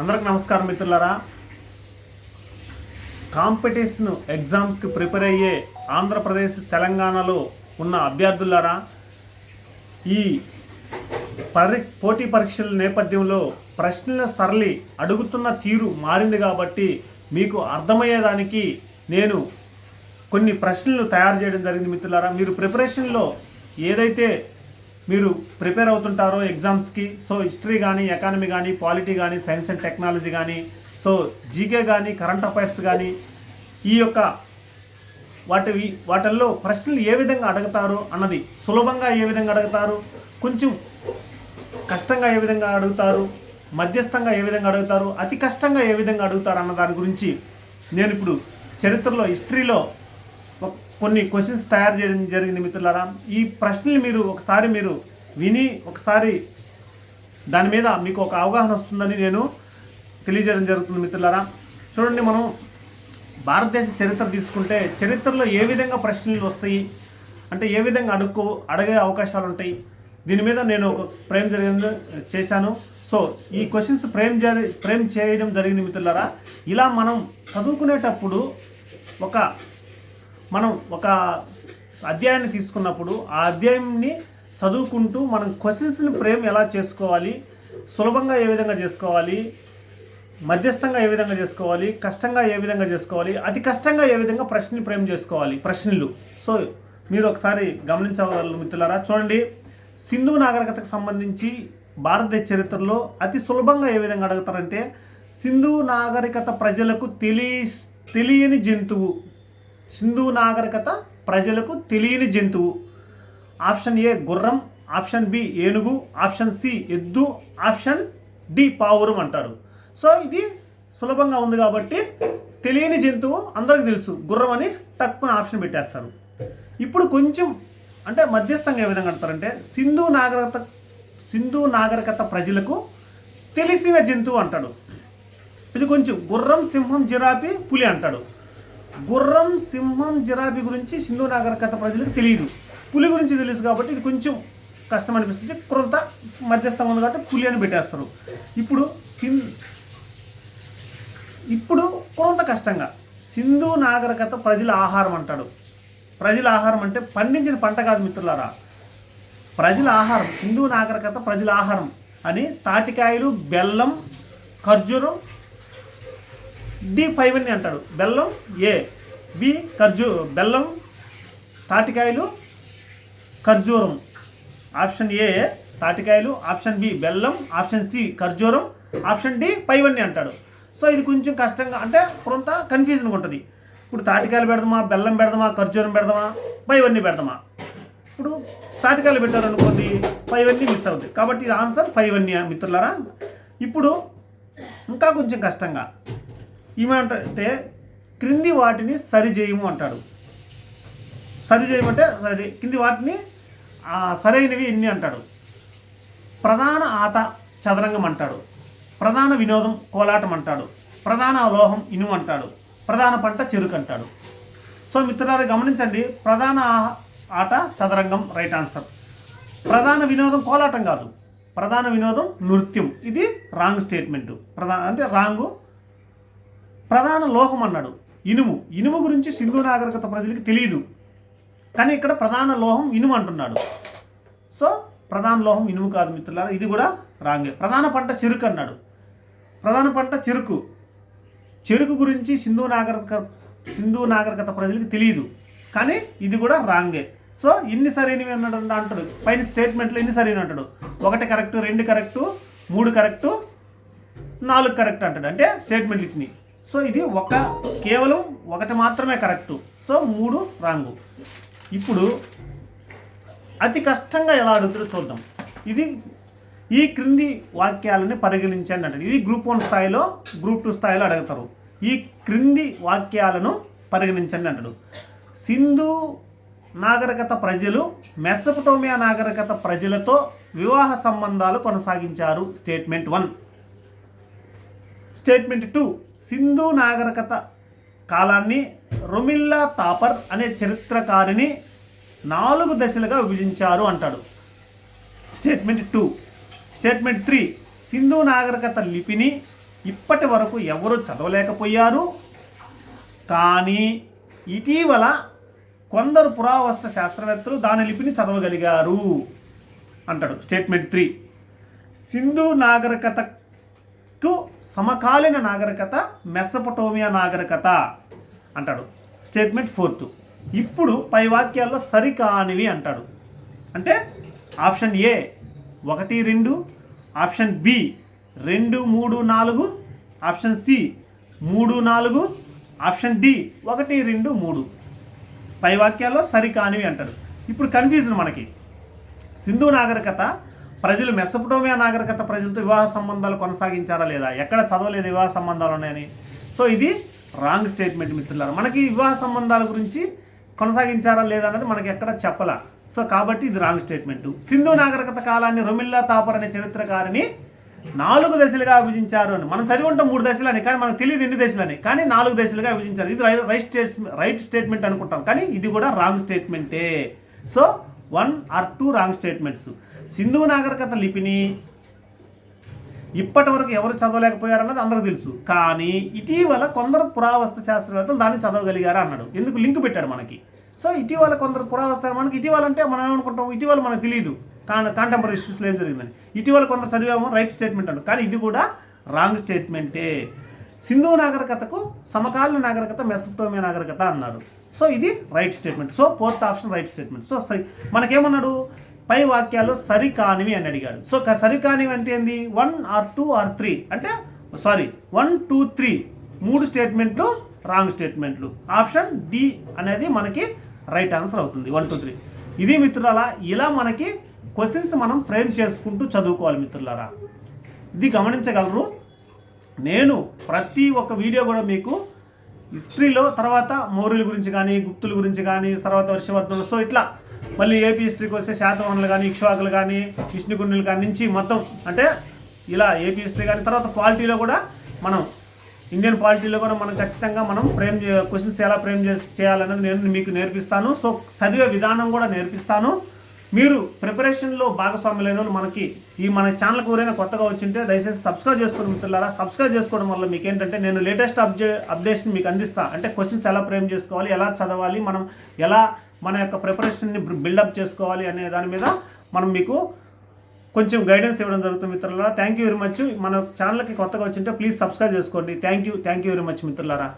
అందరికి నమస్కారం మిత్రులారా. కాంపిటీషన్ ఎగ్జామ్స్కి ప్రిపేర్ అయ్యే ఆంధ్రప్రదేశ్ తెలంగాణలో ఉన్న అభ్యర్థులారా ఈ పరి పోటీ పరీక్షల నేపథ్యంలో ప్రశ్నల సరళి అడుగుతున్న తీరు మారింది కాబట్టి మీకు అర్థమయ్యేదానికి నేను కొన్ని ప్రశ్నలు తయారు చేయడం జరిగింది మిత్రులారా. మీరు ప్రిపరేషన్లో ఏదైతే మీరు ప్రిపేర్ అవుతుంటారో ఎగ్జామ్స్కి. సో హిస్టరీ కానీ ఎకానమీ కానీ పాలిటీ కానీ సైన్స్ అండ్ టెక్నాలజీ కానీ సో జీకే కానీ కరెంట్ అఫైర్స్ కానీ ఈ యొక్క వాటి వాటిల్లో ప్రశ్నలు ఏ విధంగా అడుగుతారు అన్నది సులభంగా ఏ విధంగా అడుగుతారు కొంచెం కష్టంగా ఏ విధంగా అడుగుతారు మధ్యస్థంగా ఏ విధంగా అడుగుతారు అతి కష్టంగా ఏ విధంగా అడుగుతారు అన్న దాని గురించి నేను ఇప్పుడు చరిత్రలో హిస్టరీలో కొన్ని క్వశ్చన్స్ తయారు చేయడం జరిగింది మిత్రులారా. ఈ ప్రశ్నలు మీరు ఒకసారి మీరు విని ఒకసారి దాని మీద మీకు ఒక అవగాహన వస్తుందని నేను తెలియజేయడం జరుగుతుంది మిత్రులారా. చూడండి మనం భారతదేశ చరిత్ర తీసుకుంటే చరిత్రలో ఏ విధంగా ప్రశ్నలు వస్తాయి అంటే ఏ విధంగా అడుక్కు అడిగే అవకాశాలు ఉంటాయి దీని మీద నేను ఒక ప్రేమ్ జరిగింది చేశాను. సో ఈ క్వశ్చన్స్ ఫ్రేమ్ జరి ఫ్రేమ్ చేయడం జరిగింది మిత్రులారా. ఇలా మనం చదువుకునేటప్పుడు ఒక మనం ఒక అధ్యాయాన్ని తీసుకున్నప్పుడు ఆ అధ్యాయంని చదువుకుంటూ మనం క్వశ్చన్స్ని ఫ్రేమ్ ఎలా చేసుకోవాలి సులభంగా ఏ విధంగా చేసుకోవాలి మధ్యస్థంగా ఏ విధంగా చేసుకోవాలి కష్టంగా ఏ విధంగా చేసుకోవాలి అతి కష్టంగా ఏ విధంగా ప్రశ్నలు ఫ్రేమ్ చేసుకోవాలి ప్రశ్నలు. సో మీరు ఒకసారి గమనించగలరు మిత్రులారా? చూడండి సింధు నాగరికతకు సంబంధించి భారతదేశ చరిత్రలో అతి సులభంగా ఏ విధంగా అడుగుతారంటే సింధు నాగరికత ప్రజలకు తెలి తెలియని జంతువు సింధు నాగరికత ప్రజలకు తెలియని జంతువు. ఆప్షన్ ఏ గుర్రం ఆప్షన్ బి ఏనుగు ఆప్షన్ సి ఎద్దు ఆప్షన్ డి పావురం అంటారు. సో ఇది సులభంగా ఉంది కాబట్టి తెలియని జంతువు అందరికీ తెలుసు. గుర్రం అని తక్కువ ఆప్షన్ పెట్టేస్తారు. ఇప్పుడు కొంచెం అంటే మధ్యస్థంగా ఏ విధంగా అంటారంటే సింధు నాగరికత సింధు నాగరికత ప్రజలకు తెలిసిన జంతువు అంటాడు. ఇది కొంచెం గుర్రం సింహం జిరాఫీ పులి అంటాడు. గుర్రం సింహం జిరాబీ గురించి సింధు నాగరికత ప్రజలకు తెలియదు పులి గురించి తెలుసు కాబట్టి ఇది కొంచెం కష్టం అనిపిస్తుంది. కొంత మధ్యస్థం ఉంది కాబట్టి పులి అని పెట్టేస్తారు. ఇప్పుడు సిన్ ఇప్పుడు కొంత కష్టంగా. సింధు నాగరికత ప్రజల ఆహారం అంటాడు. ప్రజల ఆహారం అంటే పండించిన పంట కాదు మిత్రులారా. ప్రజల ఆహారం సింధు నాగరికత ప్రజల ఆహారం అని తాటికాయలు బెల్లం ఖర్జూరం డి ఫైవ్ అని అంటాడు. బెల్లం ఏ? బి ఖర్జూ బెల్లం తాటికాయలు ఖర్జూరం. ఆప్షన్ ఏ తాటికాయలు. ఆప్షన్ బి బెల్లం. ఆప్షన్ సి ఖర్జూరం. ఆప్షన్ డి పైవన్నీ అంటాడు. సో ఇది కొంచెం కష్టంగా అంటే కొంత కన్ఫ్యూజన్గా ఉంటుంది. ఇప్పుడు తాటికాయలు పెడదామా బెల్లం పెడదామా ఖర్జూరం పెడదామా పైవన్నీ పెడదామా? ఇప్పుడు తాటికాయలు పెట్టారు అనుకోండి పైవన్నీ మిస్ అవుతుంది కాబట్టి ఇది ఆన్సర్ పైవన్నీ మిత్రులారా. ఇప్పుడు ఇంకా కొంచెం కష్టంగా. ఏమంటే క్రింది వాటిని సరిచేయము అంటాడు. సరిచేయమంటే సరి కింది వాటిని సరైనవి ఎన్ని అంటాడు? ప్రధాన ఆట చదరంగం అంటాడు. ప్రధాన వినోదం కోలాటం అంటాడు. ప్రధాన లోహం ఇనుము అంటాడు. ప్రధాన పంట చెరుకు అంటాడు. సో మిత్రులారా గమనించండి ప్రధాన ఆట చదరంగం రైట్ ఆన్సర్. ప్రధాన వినోదం కోలాటం కాదు. ప్రధాన వినోదం నృత్యం. ఇది రాంగ్ స్టేట్మెంట్. ప్రధాన అంటే రాంగు ప్రధాన లోహం అన్నాడు. ఇనుము. ఇనుము గురించి సింధు నాగరికత ప్రజలకు తెలియదు కానీ ఇక్కడ ప్రధాన లోహం ఇనుము అంటున్నాడు. సో ప్రధాన లోహం ఇనుము కాదు మిత్రులారా ఇది కూడా రాంగే. ప్రధాన పంట చెరుకు అన్నాడు. ప్రధాన పంట చెరుకు. చెరుకు గురించి సింధు నాగరిక సింధు నాగరికత ప్రజలకు తెలియదు కానీ ఇది కూడా రాంగే. సో ఇన్ని సరైనవి అన్నాడు అంటాడు. పైన స్టేట్మెంట్లు ఎన్ని సరైన అంటాడు. ఒకటి కరెక్ట్ రెండు కరెక్టు మూడు కరెక్టు నాలుగు కరెక్ట్ అంటాడు. అంటే స్టేట్మెంట్లు ఇచ్చినాయి సో ఇది ఒక కేవలం ఒకటి మాత్రమే కరెక్టు. సో మూడు రాంగు. ఇప్పుడు అతి కష్టంగా ఎలా అడుగుతారో చూద్దాం. ఇది ఈ క్రింది వాక్యాలని పరిగణించండి అంటారు. ఇది గ్రూప్ వన్ స్థాయిలో గ్రూప్ టూ స్థాయిలో అడుగుతారు. ఈ క్రింది వాక్యాలను పరిగణించండి అంటాడు సింధు నాగరికత ప్రజలు మెస్సపటోమియా నాగరికత ప్రజలతో వివాహ సంబంధాలు కొనసాగించారు. Statement one. Statement two. Sindhu నాగరికత కాలాన్ని రొమిల్లా తాపర్ అనే చరిత్రకారిని నాలుగు దశలుగా విభజించారు అంటాడు. Statement two. Statement three. Sindhu నాగరికత లిపిని ఇప్పటి వరకు ఎవరు చదవలేకపోయారు? కానీ ఇటీవల కొందరు పురావస్తు శాస్త్రవేత్తలు దాని లిపిని చదవగలిగారు అంటాడు. Statement three. సింధు కు సమకాలీన నాగరికత మెసపటోమియా నాగరికత అంటాడు. Statement fourth. ఇప్పుడు పై వాక్యాల్లో సరికానివి అంటాడు. అంటే ఆప్షన్ ఏ ఒకటి రెండు ఆప్షన్ బి రెండు మూడు నాలుగు ఆప్షన్ సి మూడు నాలుగు ఆప్షన్ డి ఒకటి రెండు మూడు. పై వాక్యాల్లో సరికానివి అంటాడు. ఇప్పుడు కన్ఫ్యూజన్ మనకి. సింధు నాగరికత ప్రజలు మెసపటోమియా నాగరికత ప్రజలతో వివాహ సంబంధాలు కొనసాగించారా లేదా? ఎక్కడ చదవలేదు వివాహ సంబంధాలు ఉన్నాయని. సో ఇది రాంగ్ స్టేట్మెంట్ మిత్రులారు. మనకి వివాహ సంబంధాల గురించి కొనసాగించారా లేదా అన్నది మనకి ఎక్కడ చెప్పలా. సో కాబట్టి ఇది రాంగ్ స్టేట్మెంట్. సింధు నాగరికత కాలాన్ని రొమిల్లా తాపర్ అనే చరిత్రకారిని నాలుగు దశలుగా విభజించారు అని. మనం చదివి మూడు దశలని కానీ మనకు తెలియదు ఎన్ని దశలని. కానీ నాలుగు దశలుగా విభజించారు. ఇది రైట్ స్టేట్ రైట్ స్టేట్మెంట్ అనుకుంటాం. కానీ ఇది కూడా wrong స్టేట్మెంటే. So one or two wrong statements. Sindhu నాగరికత లిపిని ఇప్పటి వరకు ఎవరు చదవలేకపోయారన్నది అందరికీ తెలుసు. కానీ ఇటీవల కొందరు పురావస్తు శాస్త్రవేత్తలు దాన్ని చదవగలిగారు అన్నాడు. ఎందుకు? లింక్ పెట్టాడు మనకి. సో ఇటీవల కొందరు పురావస్తు మనకి ఇటీవల అంటే మనం ఏమనుకుంటాం? ఇటీవల మనకు తెలియదు కాన్ కాంటెంపరీ ఇష్యూస్లో ఏం జరిగిందని. ఇటీవల కొందరు చదివామో రైట్ స్టేట్మెంట్ అంటారు కానీ ఇది కూడా రాంగ్ స్టేట్మెంటే సింధు నాగరికతకు సమకాలీన నాగరికత మెసప్టోమియా నాగరికత అన్నారు సో ఇది right statement so fourth option right statement so మనకేమన్నాడు? పై వాక్యాలు సరికానివి అని అడిగాడు. సో సరికానివి అంటే ఏంది? One or two or three. అంటే సారీ వన్ టూ త్రీ. మూడు స్టేట్మెంట్లు రాంగ్ స్టేట్మెంట్లు. ఆప్షన్ డి అనేది మనకి రైట్ ఆన్సర్ అవుతుంది. One two three. ఇది మిత్రులారా ఇలా మనకి క్వశ్చన్స్ మనం ఫ్రేమ్ చేసుకుంటూ చదువుకోవాలి మిత్రులారా. ఇది గమనించగలరు. నేను ప్రతి ఒక్క వీడియో కూడా మీకు హిస్టరీలో తర్వాత మౌర్యుల గురించి కానీ గుప్తుల గురించి కానీ తర్వాత వర్షవర్ధనులు సో ఇట్లా మళ్ళీ ఏపీ హిస్టరీకి వస్తే శాతవాహనులు కానీ ఇక్ష్వాకులు కానీ విష్ణుకుండులు కానీ నుంచి మొత్తం అంటే ఇలా ఏపీ హిస్టరీ కానీ తర్వాత పాలిటీలో కూడా మనం ఇండియన్ పాలిటీలో కూడా మనం ఖచ్చితంగా మనం ఫ్రేమ్ క్వశ్చన్స్ ఎలా ఫ్రేమ్ చేసి నేను మీకు నేర్పిస్తాను. సో చదివే విధానం కూడా నేర్పిస్తాను. మీరు ప్రిపరేషన్లో భాగస్వాములైన వాళ్ళు మనకి ఈ మన ఛానల్ ఎవరైనా కొత్తగా వచ్చింటే దయచేసి సబ్స్క్రైబ్ చేసుకోవడం మిత్రులారా. సబ్స్క్రైబ్ చేసుకోవడం వల్ల మీకు ఏంటంటే నేను లేటెస్ట్ అప్డే అప్డేషన్ మీకు అందిస్తా. అంటే క్వశ్చన్స్ ఎలా ఫ్రేమ్ చేసుకోవాలి ఎలా చదవాలి మనం ఎలా మన యొక్క ప్రిపరేషన్ని బిల్డప్ చేసుకోవాలి అనే దాని మీద మనం మీకు కొంచెం గైడెన్స్ ఇవ్వడం జరుగుతుంది మిత్రులారా. థ్యాంక్ యూ వెరీ మచ్ మన ఛానల్కి కొత్తగా వచ్చింటే ప్లీజ్ సబ్స్క్రైబ్ చేసుకోండి. Thank you thank you very much మిత్రులారా.